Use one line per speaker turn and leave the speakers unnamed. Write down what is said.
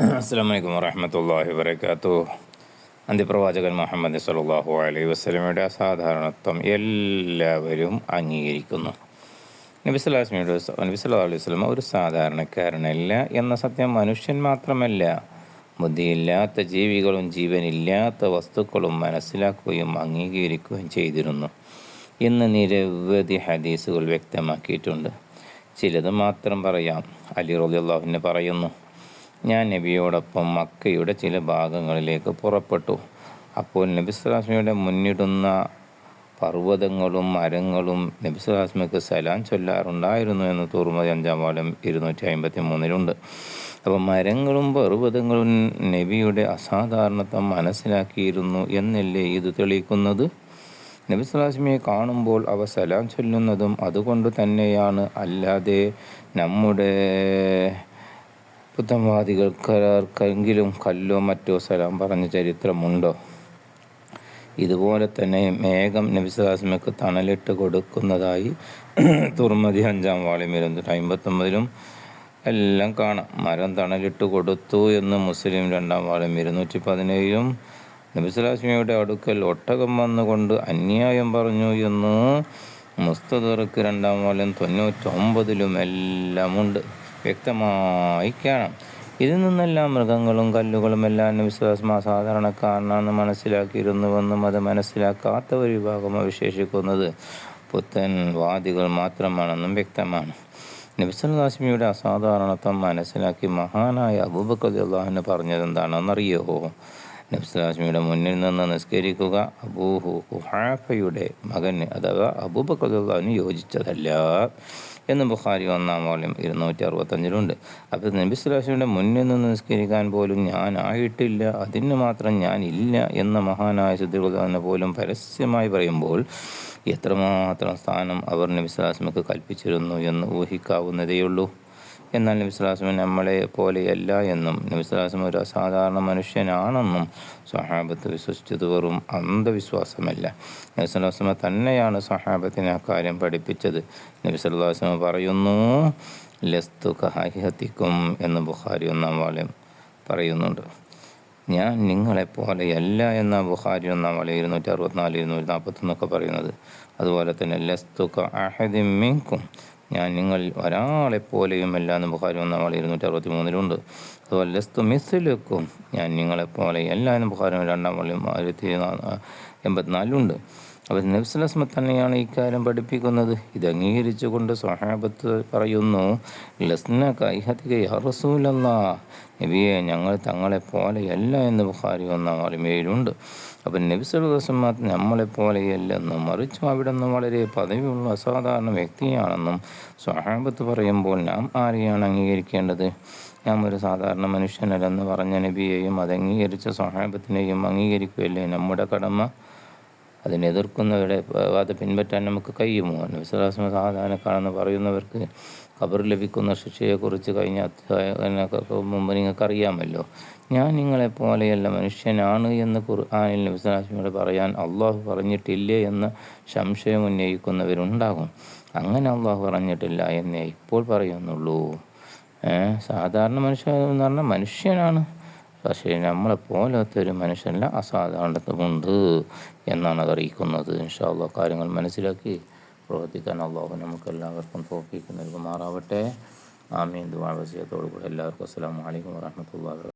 അസ്സാം വലൈക്കും വറഹമത്തല്ലാഹി വബർക്കാത്തു അന്ത്യപ്രവാചകൻ മുഹമ്മദ് സലാഹു അലൈഹി വസ്ലമയുടെ അസാധാരണത്വം എല്ലാവരും അംഗീകരിക്കുന്നു. നബി സ്വലാസ്മിയുടെ അലൈഹി വസ്ലമ ഒരു സാധാരണക്കാരനല്ല എന്ന സത്യം മനുഷ്യൻ മാത്രമല്ല. ബുദ്ധിയില്ലാത്ത ജീവികളും ജീവനില്ലാത്ത വസ്തുക്കളും മനസ്സിലാക്കുകയും അംഗീകരിക്കുകയും ചെയ്തിരുന്നു. ഇന്ന് നിരവധി ഹദീസുകൾ വ്യക്തമാക്കിയിട്ടുണ്ട്. ചിലത് മാത്രം പറയാം. അലി റബി അള്ളാഹുവിനെ പറയുന്നു ഞാൻ നബിയോടൊപ്പം മക്കയുടെ ചില ഭാഗങ്ങളിലേക്ക് പുറപ്പെട്ടു. അപ്പോൾ നബി സ്വലാസ്മയുടെ മുന്നിടുന്ന പർവതങ്ങളും മരങ്ങളും നബി സ്വലാസ്മയ്ക്ക് സലാം ചൊല്ലാറുണ്ടായിരുന്നു എന്ന് തൂർമതി അഞ്ചാം വാലം ഇരുന്നൂറ്റി അമ്പത്തി മൂന്നിലുണ്ട് അപ്പോൾ മരങ്ങളും പർവതങ്ങളും നബിയുടെ അസാധാരണത്വം മനസ്സിലാക്കിയിരുന്നു എന്നല്ലേ ഇത് തെളിയിക്കുന്നത്? നബി സ്വലാസ്മിയെ കാണുമ്പോൾ അവ സലാം ചൊല്ലുന്നതും അതുകൊണ്ട് തന്നെയാണ്. അല്ലാതെ നമ്മുടെ പുത്തൻവാദികൾക്കാർക്കെങ്കിലും കല്ലോ മറ്റോ സലാം പറഞ്ഞ ചരിത്രമുണ്ടോ? ഇതുപോലെ തന്നെ മേഘം നബിസ്ലാസ്മയ്ക്ക് തണലിട്ട് കൊടുക്കുന്നതായി തുറമതി അഞ്ചാം ഇരുന്നൂറ്റി അമ്പത്തൊമ്പതിലും എല്ലാം കാണാം. മരം തണലിട്ട് കൊടുത്തു എന്ന് മുസ്ലിം രണ്ടാം വാളിയും ഇരുന്നൂറ്റി പതിനേഴിലും നബിസ്വലാസ്മിയുടെ അടുക്കൽ ഒട്ടകം വന്നുകൊണ്ട് അന്യായം പറഞ്ഞു എന്ന് മുസ്തദർക്ക് രണ്ടാം വാള്യം തൊണ്ണൂറ്റൊമ്പതിലും എല്ലാമുണ്ട്. വ്യക്തമായി കാണാം ഇതിൽ നിന്നെല്ലാം മൃഗങ്ങളും കല്ലുകളും എല്ലാം വിശ്വാസം അസാധാരണക്കാരനാണെന്ന് മനസ്സിലാക്കിയിരുന്നുവെന്നും അത് മനസ്സിലാക്കാത്ത ഒരു വിഭാഗം അവശേഷിക്കുന്നത് പുത്തൻ വാദികൾ മാത്രമാണെന്നും വ്യക്തമാണ്. നബിസ്വല്ലാസ്മിയുടെ അസാധാരണത്വം മനസ്സിലാക്കി മഹാനായ അബൂബക്കർ അള്ളാഹുവിന് പറഞ്ഞത് എന്താണെന്നറിയോ നബ്സുലാസ്മിയുടെ മുന്നിൽ നിന്ന് നിസ്കരിക്കുക. അബൂഹു ഹാഫയുടെ മകന് അഥവാ അബൂബക്കർ അള്ളാഹുവിന് യോജിച്ചതല്ല എന്ന് ബുഖാരി ഒന്നാം വാള്യം ഇരുന്നൂറ്റി അറുപത്തഞ്ചിലുണ്ട് അപ്പോൾ നബി സുലാഷിയുടെ മുന്നിൽ നിന്ന് നിസ്കരിക്കാൻ പോലും ഞാൻ ആയിട്ടില്ല അതിന് മാത്രം ഞാൻ ഇല്ല എന്ന മഹാനായ സുദ്ദുഖാനെ പോലും പരസ്യമായി പറയുമ്പോൾ എത്രമാത്രം സ്ഥാനം അവർ നബിസ്ലാസ്മക്ക് കൽപ്പിച്ചിരുന്നു എന്ന് ഊഹിക്കാവുന്നതേയുള്ളൂ. എന്നാൽ നബിസ്ലാസ്മൻ നമ്മളെ പോലെയല്ല എന്നും നബിസ്ലാസ്മൻ ഒരു അസാധാരണ മനുഷ്യനാണെന്നും സഹാബത്ത് വിശ്വസിച്ചത് വെറും അന്ധവിശ്വാസമല്ല. നബിസ്ലാസ്മ തന്നെയാണ് സഹാബത്തിനെ കാര്യം പഠിപ്പിച്ചത്. നബിസ്ലാസ്മ പറയുന്നു ലസ്തു കഹാഹിഹത്തിക്കും എന്ന് ബുഖാരി ഒന്നാം വാള്യം പറയുന്നുണ്ട്. ഞാൻ നിങ്ങളെ നിങ്ങളെപ്പോലെയല്ല എന്ന ബുഹാരി ഒന്നാം വാളി ഇരുന്നൂറ്റി അറുപത്തിനാല് ഇരുന്നൂറ്റി നാൽപ്പത്തൊന്നൊക്കെ പറയുന്നത്. അതുപോലെ തന്നെ ലസ്തു അഹദിമിക്കും ഞാൻ നിങ്ങൾ ഒരാളെപ്പോലെയുമല്ല ബുഖാരി ഒന്നാം ആൾ ഇരുന്നൂറ്റി അറുപത്തി മൂന്നിലുണ്ട് അതുപോലെ ലസ്തു മിസ്സിലെക്കും ഞാൻ നിങ്ങളെപ്പോലെ എല്ലാ എന്ന് ബുഖാരി രണ്ടാം വള്ളിയും ആയിരത്തി എൺപത്തിനാലിലുണ്ട്. അപ്പോൾ നബ്സുലസ്മ തന്നെയാണ് ഇക്കാര്യം പഠിപ്പിക്കുന്നത്. ഇത് അംഗീകരിച്ചുകൊണ്ട് സ്വഹാബത്ത് പറയുന്നു ലസ്ന കൈഹത്തിക നബിയെ ഞങ്ങൾ തങ്ങളെ പോലെയല്ല എന്ന് ബുഖാരി ഒന്നാം അറിമയിലുണ്ട് അപ്പം നബിസുലസ്മാത്ത് നമ്മളെ പോലെയല്ലെന്നും മറിച്ചും അവിടെ നിന്നും വളരെ പദവിയുള്ള അസാധാരണ വ്യക്തിയാണെന്നും സ്വഹാബത്ത് പറയുമ്പോൾ നാം ആരെയാണ് അംഗീകരിക്കേണ്ടത്? ഞാൻ ഒരു സാധാരണ മനുഷ്യനല്ലെന്ന് പറഞ്ഞ നബിയെയും അത് അംഗീകരിച്ച സ്വഹാബത്തിനെയും അംഗീകരിക്കുകയല്ലേ നമ്മുടെ കടമ? അതിനെ എതിർക്കുന്നവരുടെ അത് പിൻപറ്റാൻ നമുക്ക് കഴിയുമോ? നബിസ്വലാസ്മ സാധാരണക്കാണെന്ന് പറയുന്നവർക്ക് ഖബർ ലഭിക്കുന്ന ശിക്ഷയെക്കുറിച്ച് കഴിഞ്ഞ അധ്യായനൊക്കെ മുമ്പ് നിങ്ങൾക്കറിയാമല്ലോ. ഞാൻ നിങ്ങളെ പോലെയല്ല മനുഷ്യനാണ് എന്ന് ഖുർആാനിൽ നബിസ്വലാസ്മയോട് പറയാൻ അള്ളാഹു പറഞ്ഞിട്ടില്ലേ എന്ന സംശയം ഉന്നയിക്കുന്നവരുണ്ടാകും. അങ്ങനെ അള്ളാഹു പറഞ്ഞിട്ടില്ല എന്നേ ഇപ്പോൾ പറയുന്നുള്ളൂ. സാധാരണ മനുഷ്യ എന്ന് പറഞ്ഞാൽ മനുഷ്യനാണ് പക്ഷേ നമ്മളെ പോലത്തെ ഒരു മനുഷ്യനിൽ അസാധാരണത്വമുണ്ട് എന്നാണ് അത് അറിയിക്കുന്നത്. ഇൻഷാല്ല കാര്യങ്ങൾ മനസ്സിലാക്കി പ്രവർത്തിക്കാൻ അള്ളാഹു നമുക്കെല്ലാവർക്കും തോപ്പിക്ക് നൽകുമാറാവട്ടെ. ആമീൻ. ദുവാ വസിയത്തോടു കൂടെ എല്ലാവർക്കും അസ്സാം വലൈക്കും വാഹമത്തല്ലാ